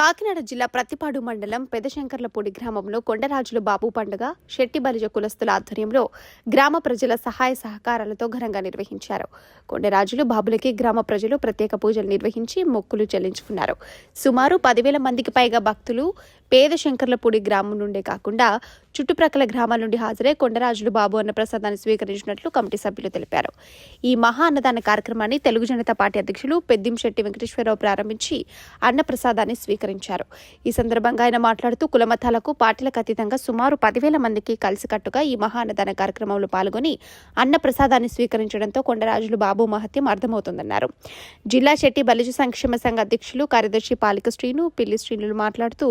కాకినాడ జిల్లా ప్రతిపాడు మండలం పెదశంకర్లపూడి గ్రామంలో కొండరాజుల బాబు పండుగ శెట్టి బలిజ కులస్తుల ఆధ్వర్యంలో గ్రామ ప్రజల సహాయ సహకారాలతో ఘనంగా నిర్వహించారు. కొండరాజులు బాబులకి గ్రామ ప్రజలు ప్రత్యేక పూజలు నిర్వహించి మొక్కులు చెల్లించుకున్నారు. సుమారు పదివేల మందికి పైగా భక్తులు పేద శంకర్లపూడి గ్రామం నుండే కాకుండా చుట్టుప్రక్కల గ్రామాల నుండి హాజరై కొండరాజులు బాబు అన్న ప్రసాదాన్ని స్వీకరించినట్లు కమిటీ సభ్యులు తెలిపారు. ఈ మహా అన్నదాన కార్యక్రమాన్ని తెలుగు జనతా పార్టీ అధ్యక్షులు పెద్దింశెట్టి వెంకటేశ్వరరావు ప్రారంభించి అన్న ప్రసాదాన్ని స్వీకరించారు ఈ సందర్భంగా ఆయన మాట్లాడుతూ కులమతాలకు పార్టీలకు అతీతంగా సుమారు పదివేల మందికి కలిసికట్టుగా ఈ మహాన్నదాన కార్యక్రమంలో పాల్గొని అన్న ప్రసాదాన్ని స్వీకరించడంతో కొండరాజులు బాబు మహత్యం అర్థమవుతుందన్నారు. జిల్లా శెట్టి బలిజ సంక్షేమ సంఘ అధ్యక్షులు కార్యదర్శి పాలిక శ్రీను పిల్లి శ్రీనులు మాట్లాడుతూ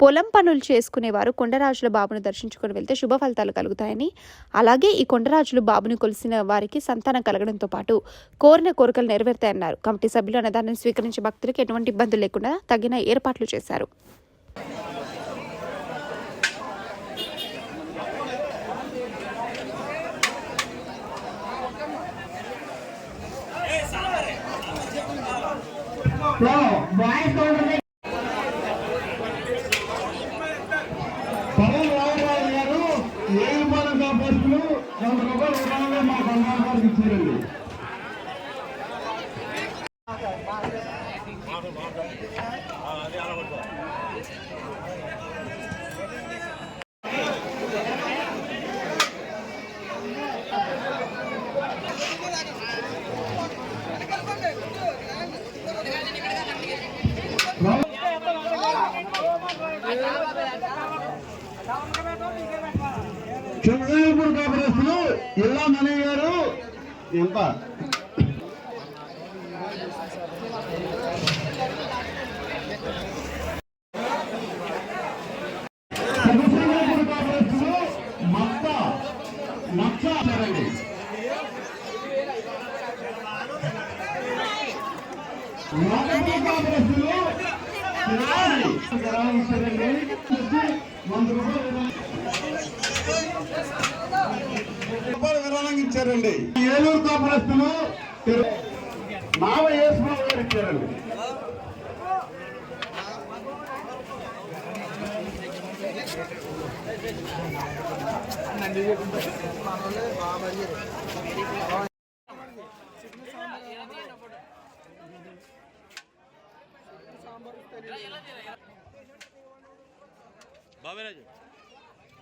పొలం పనులు చేసుకునేవారు. కొండరాజుల బాబును దర్శించుకుని వెళ్తే శుభ ఫలితాలు కలుగుతాయని. అలాగే ఈ కొండరాజులు బాబుని కొలిసిన వారికి సంతానం కలగడంతో పాటు కోరిన కోరికలు నెరవేరుతాయన్నారు. కమిటీ సభ్యులు అన్నదానాన్ని స్వీకరించే భక్తులకు ఎటువంటి ఇబ్బందులు లేకుండా తగిన ఏర్పాట్లు చేశారు. కాపాడుతూ వంద రూపాయలు విమానంలో మా బంగారు గారికి కాపురస్తులు ఇల్లా మనయ్య గారు ఎంత చంద్రపూర్ మత్త వంద రూపాయలు విరాళంగా ఇచ్చారండి ఏలూరు కాపురస్తులు మావ యేసుబాబు గారు ఇచ్చారండి. బాబు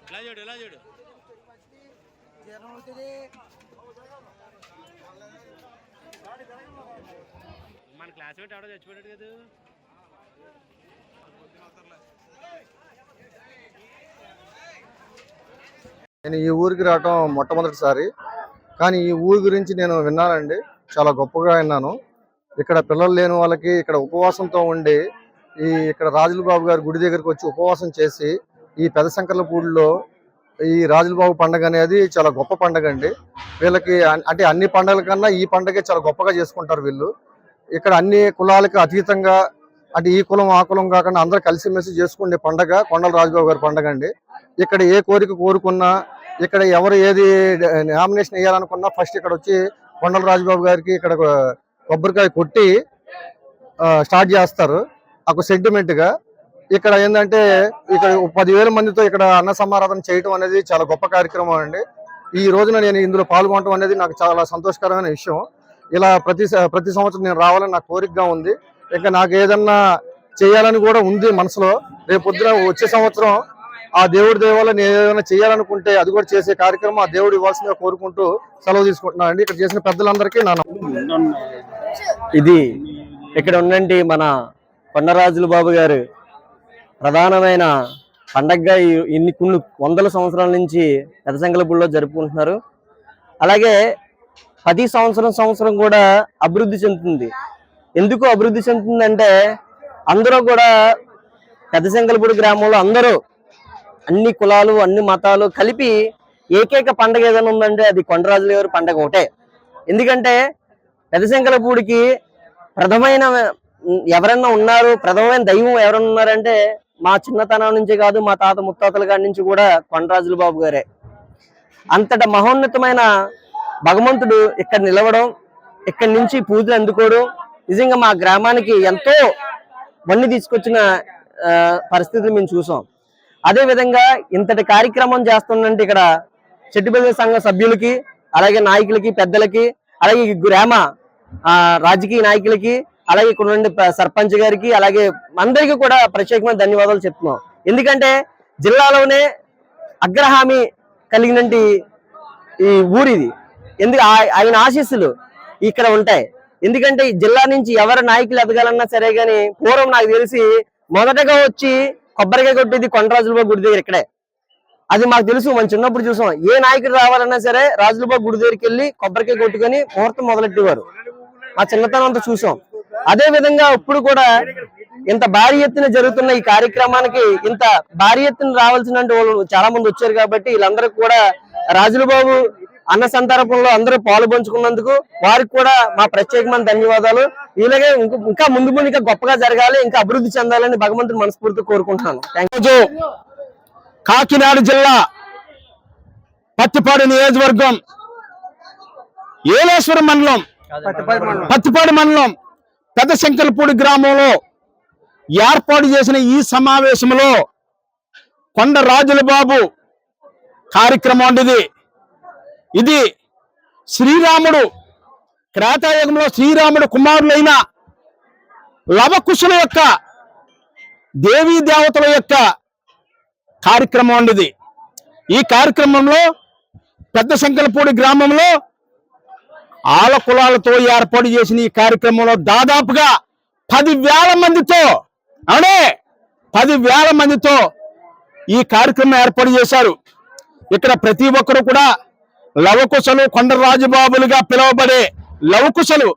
ఇలా చూడు ఇలా చూడు మన క్లాస్మేట్ ఆడో చచ్చిపోయాడు కదా. నేను ఈ ఊరికి రావటం మొట్టమొదటిసారి. కానీ ఈ ఊరి గురించి నేను విన్నానండి. చాలా గొప్పగా విన్నాను. ఇక్కడ పిల్లలు లేని వాళ్ళకి ఇక్కడ ఉపవాసంతో ఉండి ఈ ఇక్కడ రాజుల బాబు గారి గుడి దగ్గరికి వచ్చి ఉపవాసం చేసి ఈ పెదశంకర్లపూడిలో ఈ రాజులబాబు పండగ అనేది చాలా గొప్ప పండగ అండి. వీళ్ళకి అంటే అన్ని పండగల కన్నా ఈ పండగే చాలా గొప్పగా చేసుకుంటారు వీళ్ళు. ఇక్కడ అన్ని కులాలకు అతీతంగా అంటే ఈ కులం ఆ కులం కాకుండా అందరూ కలిసిమెలిసి చేసుకునే పండగ కొండల రాజుబాబు గారి పండగ అండి. ఇక్కడ ఏ కోరిక కోరుకున్నా ఇక్కడ ఎవరు ఏది నామినేషన్ వేయాలనుకున్నా ఫస్ట్ ఇక్కడ వచ్చి కొండల రాజుబాబు గారికి ఇక్కడ కొబ్బరికాయ కొట్టి స్టార్ట్ చేస్తారు. ఒక సెంటిమెంట్గా ఇక్కడ ఏంటంటే ఇక్కడ పదివేల మందితో ఇక్కడ అన్న సమారాధన చేయటం అనేది చాలా గొప్ప కార్యక్రమం అండి. ఈ రోజున నేను ఇందులో పాల్గొనడం అనేది నాకు చాలా సంతోషకరమైన విషయం. ఇలా ప్రతి ప్రతి సంవత్సరం నేను రావాలని నా కోరికగా ఉంది. ఇంకా నాకు ఏదన్నా చేయాలని కూడా ఉంది మనసులో. రేపొద్దున వచ్చే సంవత్సరం ఆ దేవుడి దేవాల నేను ఏదైనా చేయాలనుకుంటే అది కూడా చేసే కార్యక్రమం ఆ దేవుడు ఇవ్వాల్సిందిగా కోరుకుంటూ సెలవు తీసుకుంటున్నాను అండి. ఇక్కడ చేసిన పెద్దలందరికీ నా ఇది ఇక్కడ ఉండండి మన కొండరాజుల బాబు గారు. ప్రధానమైన పండగగా ఇన్ని కొన్ని వందల సంవత్సరాల నుంచి పెదసంగలపూడిలో జరుపుకుంటున్నారు. అలాగే ప్రతి సంవత్సరం సంవత్సరం కూడా అభివృద్ధి చెందుతుంది. ఎందుకు అభివృద్ధి చెందుతుందంటే అందరూ కూడా పెద్దశంకలపూడి గ్రామంలో అందరూ అన్ని కులాలు అన్ని మతాలు కలిపి ఏకైక పండగ ఏదైనా ఉందంటే అది కొండరాజుల గారి పండగ ఒకటే. ఎందుకంటే పెదశంకలపూడికి ప్రథమైన ఎవరన్నా ఉన్నారు ప్రథమైన దైవం ఎవరన్నా ఉన్నారంటే మా చిన్నతనం నుంచి కాదు మా తాత ముత్తాతల గారి నుంచి కూడా కొండరాజుల బాబు గారే. అంతట మహోన్నతమైన భగవంతుడు ఇక్కడ నిలవడం ఇక్కడి నుంచి పూజలు అందుకోవడం నిజంగా మా గ్రామానికి ఎంతో వన్ని తీసుకొచ్చిన పరిస్థితులు మేము చూసాం. అదే విధంగా ఇంతటి కార్యక్రమం చేస్తుందంటే ఇక్కడ చెట్టుబెల్లి సంఘ సభ్యులకి అలాగే నాయకులకి పెద్దలకి అలాగే గ్రామ ఆ, రాజకీయ నాయకులకి అలాగే ఇక్కడ నుండి సర్పంచ్ గారికి అలాగే అందరికీ కూడా ప్రత్యేకమైన ధన్యవాదాలు చెప్తున్నాం. ఎందుకంటే జిల్లాలోనే అగ్రహామి కలిగినటువంటి ఈ ఊరిది. ఎందుకు ఆయన ఆశీస్సులు ఇక్కడ ఉంటాయి. ఎందుకంటే జిల్లా నుంచి ఎవరు నాయకులు ఎదగాలన్నా సరే కానీ పూర్వం నాకు తెలిసి మొదటగా వచ్చి కొబ్బరికాయ కొట్టేది కొండరాజులబాబు గుడి దగ్గర ఇక్కడే. అది మాకు తెలుసు మనం చిన్నప్పుడు చూసాం. ఏ నాయకుడు రావాలన్నా సరే రాజులబాబు గుడి దగ్గరికి వెళ్ళి కొబ్బరికాయ కొట్టుకొని ముహూర్తం మొదలెట్టేవారు. మా చిన్నతనం అంతా చూసాం. అదే విధంగా ఇప్పుడు కూడా ఇంత భారీ ఎత్తున జరుగుతున్న ఈ కార్యక్రమానికి ఇంత భారీ ఎత్తున రావాల్సిన వాళ్ళు చాలా మంది వచ్చారు కాబట్టి వీళ్ళందరూ కూడా రాజులబాబు అన్న సంతర్పణలో అందరూ పాలు పంచుకున్నందుకు వారికి కూడా మా ప్రత్యేకమైన ధన్యవాదాలు. ఇలాగే ఇంక- ఇంకా ముందు ముందు ఇంకా గొప్పగా జరగాలి ఇంకా అభివృద్ధి చెందాలని భగవంతుని మనస్ఫూర్తిగా కోరుకుంటున్నాను. కాకినాడ జిల్లా పత్తిపాడు నియోజకవర్గం ఏలేశ్వరం మండలం. పత్తిపాడు మండలం. పెద్ద శంకరపూడి గ్రామంలో ఏర్పాటు చేసిన ఈ సమావేశంలో కొండ రాజుల బాబు కార్యక్రమం అండి ఇది ఇది శ్రీరాముడు క్రేతాయుగంలో శ్రీరాముడు కుమారులైన లవకుశుల యొక్క దేవీ దేవతల యొక్క కార్యక్రమం అండిది ఈ కార్యక్రమంలో పెద్ద శంకలపూడి గ్రామంలో ఆల కులాలతో ఏర్పాటు చేసిన ఈ కార్యక్రమంలో దాదాపుగా పది వేల మందితో అవునే పది వేల మందితో ఈ కార్యక్రమం ఏర్పాటు చేశారు. ఇక్కడ ప్రతి ఒక్కరు కూడా లవకుశలు కొండరాజుబాబులుగా పిలువబడే లవకుశలు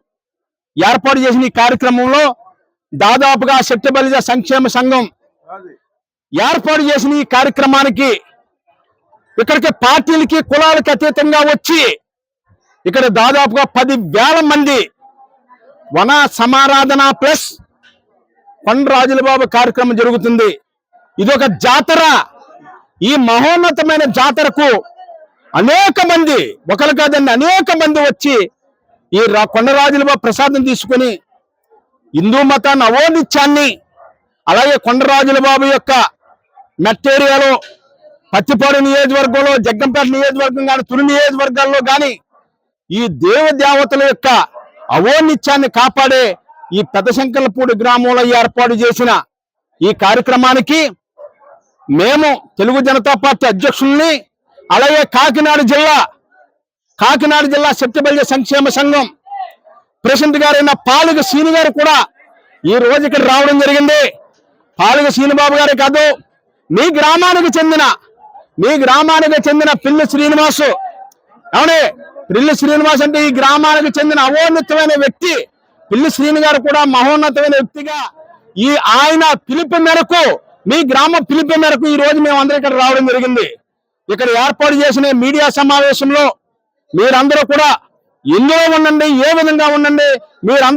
ఏర్పాటు చేసిన ఈ కార్యక్రమంలో దాదాపుగా శక్తిబలిజ సంక్షేమ సంఘం ఏర్పాటు చేసిన ఈ కార్యక్రమానికి ఇక్కడికి పార్టీలకి కులాలకి అతీతంగా వచ్చి ఇక్కడ దాదాపుగా పది వేల మంది వన సమారాధన ప్లస్ కొండరాజుల బాబు కార్యక్రమం జరుగుతుంది. ఇది ఒక జాతర. ఈ మహోన్నతమైన జాతరకు అనేక మంది ఒకరు కాదండి అనేక మంది వచ్చి ఈ రా- కొండరాజుల బాబు ప్రసాదం తీసుకొని హిందూ మతాన్ని నవోనిత్యాన్ని అలాగే కొండరాజుల బాబు యొక్క మెట్టేరియాలో పత్తిపాడు నియోజకవర్గంలో జగ్గంపేట నియోజకవర్గం కానీ తుని నియోజకవర్గాల్లో కానీ ఈ దేవ దేవతల యొక్క అవోనిత్యాన్ని కాపాడే ఈ పెద్దశంకలపూడి గ్రామంలో ఏర్పాటు చేసిన ఈ కార్యక్రమానికి మేము తెలుగు జనతా పార్టీ అధ్యక్షుల్ని అలాగే కాకినాడ జిల్లా కాకినాడ జిల్లా శక్తిబల్య సంక్షేమ సంఘం ప్రెసిడెంట్ గారైన పాలుగ శ్రీని గారు కూడా ఈ రోజు ఇక్కడ రావడం జరిగింది. పాలుగ శ్రీనిబాబు గారే కాదు మీ గ్రామానికి చెందిన మీ గ్రామానికి చెందిన పిల్లి శ్రీనివాసు. అవునే పిల్లి శ్రీనివాస్ అంటే ఈ గ్రామానికి చెందిన అవోన్నతమైన వ్యక్తి. పిల్లి శ్రీని గారు కూడా మహోన్నతమైన వ్యక్తిగా ఈ ఆయన పిలుపు మేరకు మీ గ్రామ పిలుపు మేరకు ఈ రోజు మేము అందరం ఇక్కడ రావడం జరిగింది. ఇక్కడ ఏర్పాటు చేసిన మీడియా సమావేశంలో మీరందరూ కూడా ఎందులో ఉండండి ఏ విధంగా ఉండండి మీరందరూ